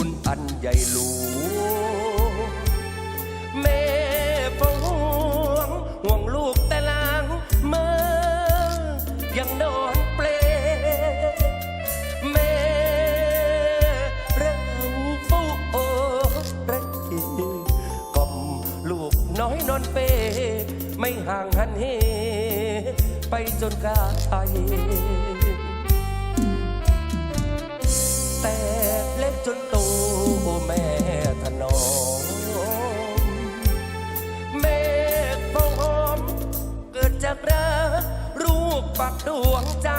คนกุลอันใหญ่หลวงแม่ฟงห่วงห่วงลูกแต่ลางเมื่อยังนอนเปลแม่เราฟูโอระเกกล่อมลูกน้อยนอนเป ไม่ห่างหันเหไปจนกายแต่ ปักดวงใจ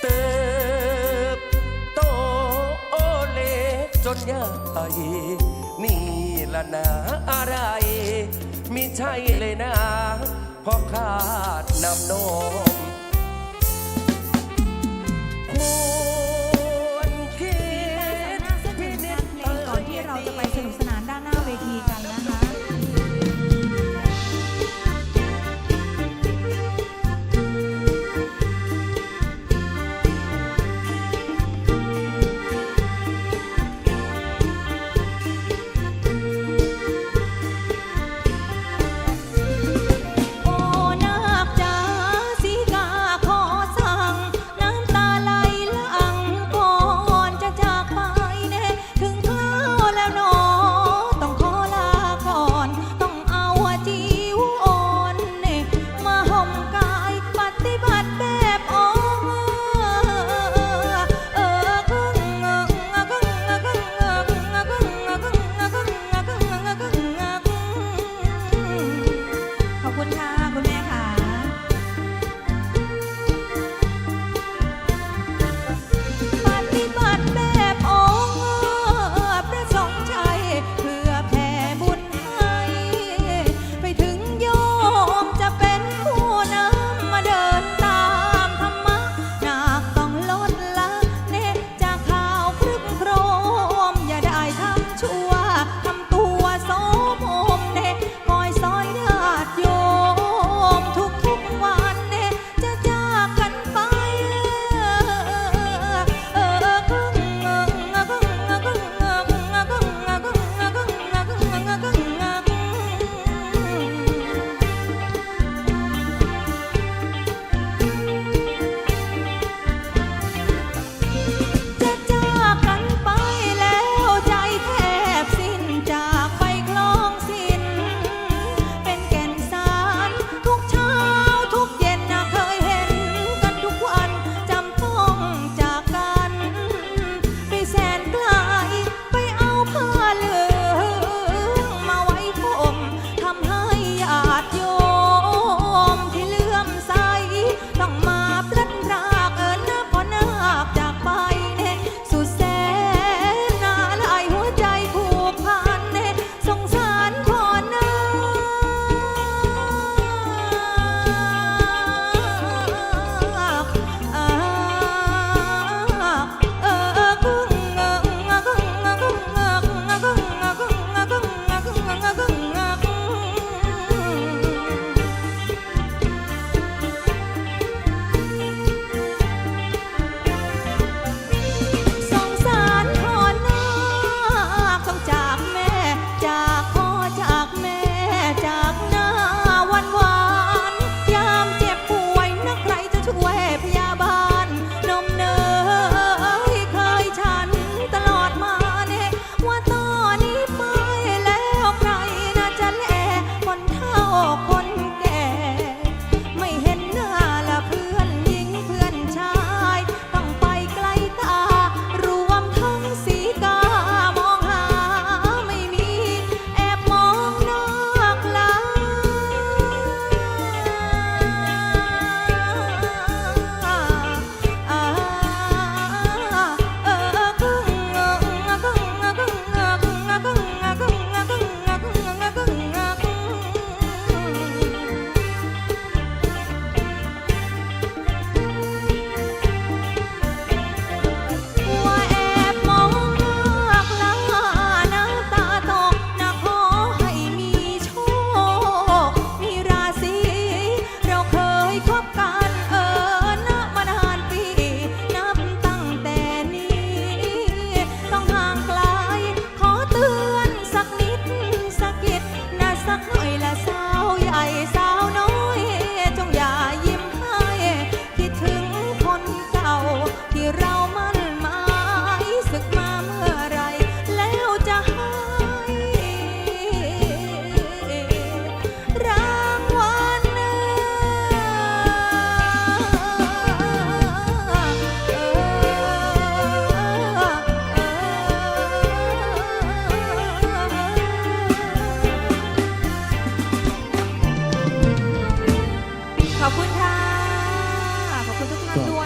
เติบโตโอเล จนใหญ่นี่ละนาอะไรมิใช่เลยนะเพราะขาดน้ำนม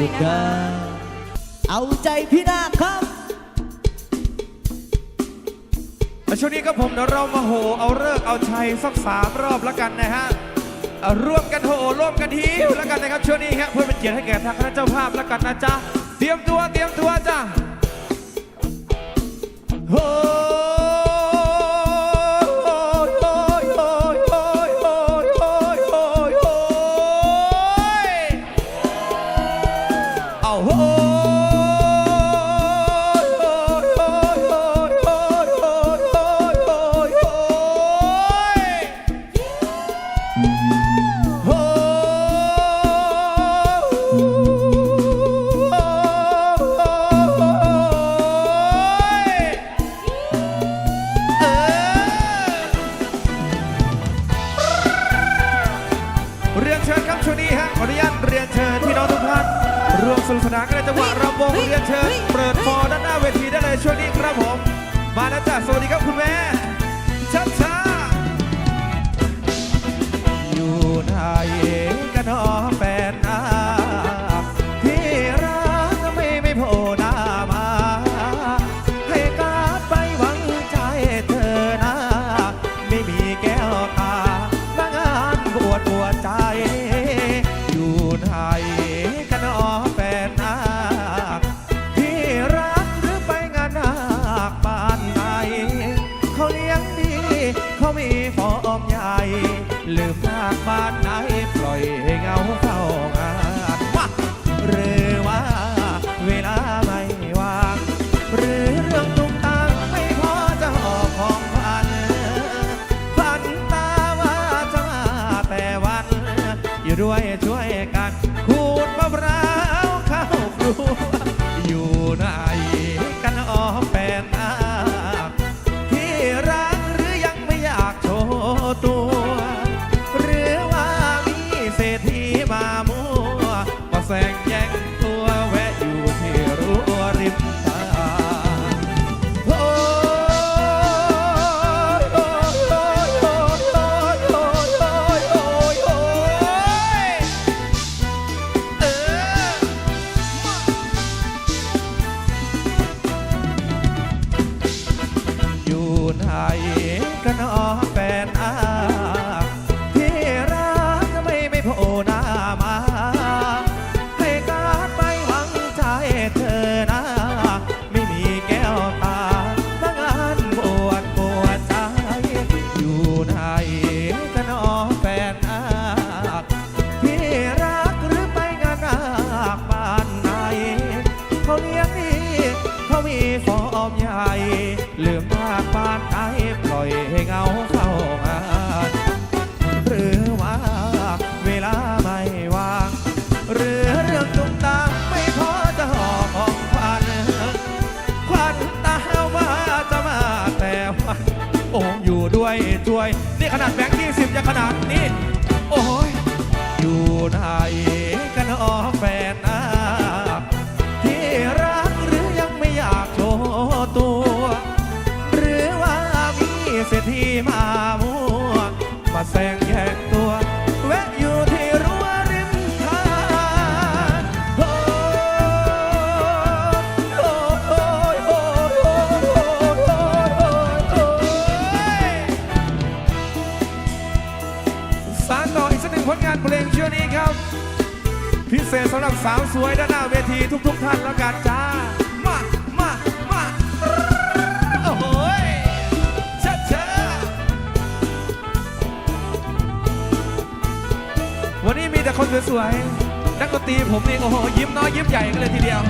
ด้วยนะครัคะบเอาใจพี่นาครับและช่วงนี้ก็ผมเดี๋ยวเรามาโหเอาเลิกเอาชัยสักสามรอบแล้วกันนะฮะร่วมกันโหร่วมกันฮิวแล้วกันนะครับช่วงนี้ฮะเพื่อเป็นเกียรติให้แก่ทางคณะเจ้าภาพแล้วกันนะจ๊ะเตรียมตัวเตรียมตัวจ้ะ ด้วยช่วยกันขูดมะพร้าวเข้าครัวอยู่ไหนกันอ้อมแฟนอาที่รักหรือยังไม่อยากโชว์ตัว หรือว่ามีเศรษฐีมามัวมาแสง นอาที่รักทำไมไม่โผล่หน้ามา ให้การไปหวังใจเธอนะไม่มีแก้วตาบางงานปวดปวดใจ อยู่ไหนกันหนอแฟนอาที่รักหรือไปงานนาบ้านไหนเขาเลี้ยงดีเขามีฟอมใหญ่ลืมมากบ้านไหนปล่อยให้เงา พิเศษสำหรับสาวสวยด้านหน้าเวทีทุกๆท่านแล้วกันจ้า มา มา มา โอ้โหยชัดเจนวันนี้มีแต่คนสวยๆ นักดนตรีผมนี่โอ้โห ยิ้มน้อยยิ้มใหญ่กันเลยทีเดียว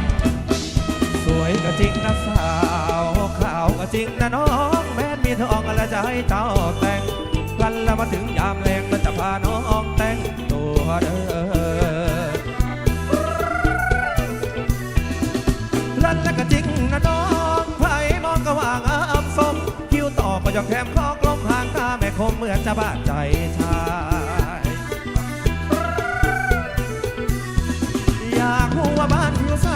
สวยก็จริงนะสาวขาวก็จริงนะน้องแม้นมีทองอะไรจะให้เจ้าแต่งกันแล้วมาถึงยามแรงแล้วจะพาน้องแต่งตัวเด้อ อก็ยอมแถมคอกลมห่างตาแม่คมเหมือนจะบาดใจชายอยากรู้ว่าบ้านอยู่ใส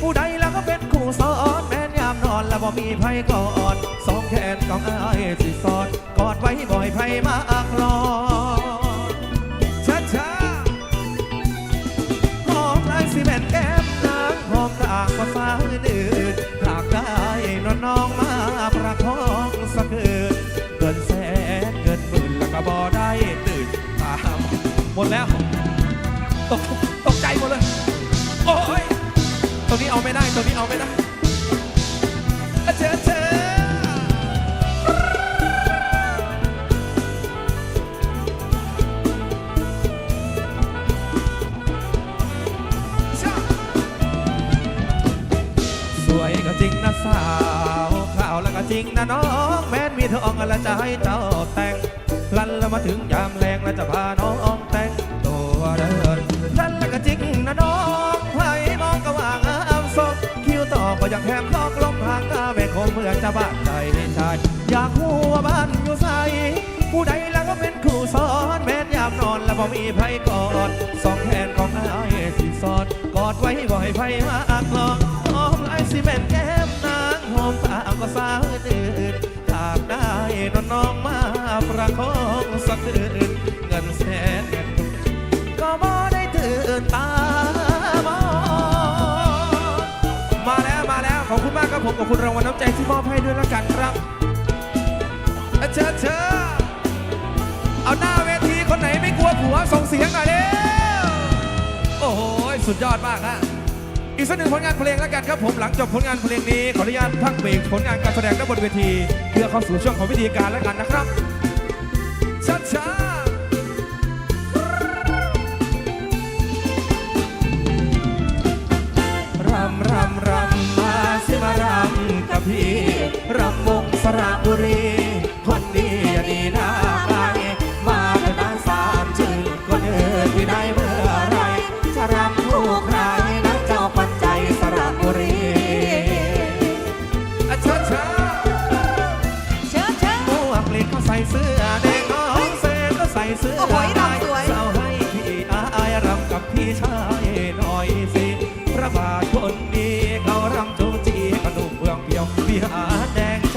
ผู้ใดแล้วก็เป็นคู่สอนแม่นยามนอนแล้วบ่มีไผกอดสองแขนของอ้ายสิสอดกอดไว้บ่อยไผมาอักลอน ตกตกใจหมดเลย โอ้ยตรงนี้เอาไม่ได้ตรงนี้เอาไม่ได้เชิญเชิญชาสวยก็จริงนะสาวขาวแล้วก็จริงนะน้องแม้นมีทองแล้วจะให้เจ้าแต่งลันแล้วมาถึงยามแรงแล้วจะพาน้องแต่ง เมื่อจะบ้านใจชายอยากหัวาบ้านอยู่ใสผู้ใดแล้วก็เป็นครูสอนแม้นยามนอนแล้วบ่มีไผกอดสองแขนของอายที่สอดกอดไว้บ่ให้ไผมาอักลองหอมลายซีเมนแก้มนางหอมตาก็สาวอื่นหากได้นอนน้องมาประคองสักคืน ขอบคุณมกครับผมขอบคุณรางวัลน้ำใจที่มอบให้ด้วยแล้วกันครับเชิญเชิญเอาหน้าเวทีคนไหนไม่กลัวผัวส่งเสียงหน่อยเร็วโอ้โหสุดยอดมากฮะอีกสักหนึ่งผลงานเพลงแล้วกันครับผมหลังจบผลงานเพลงนี้ขออนุญาตพักเบรกผลงานการแสดงด้านบนเวที เพื่อเข้าสู่ช่วงของพิธีการแล้วกันนะครับช้าช้าๆำกับพี่รับวง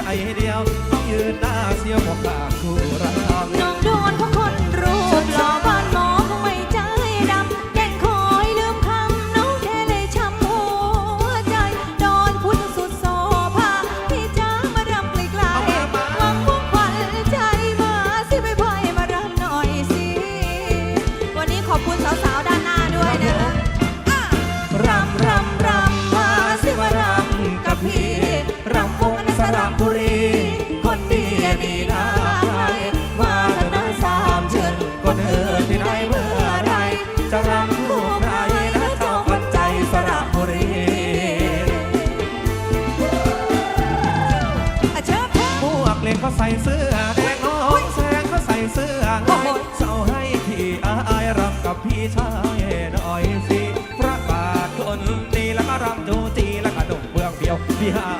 แดงใจเดียวำ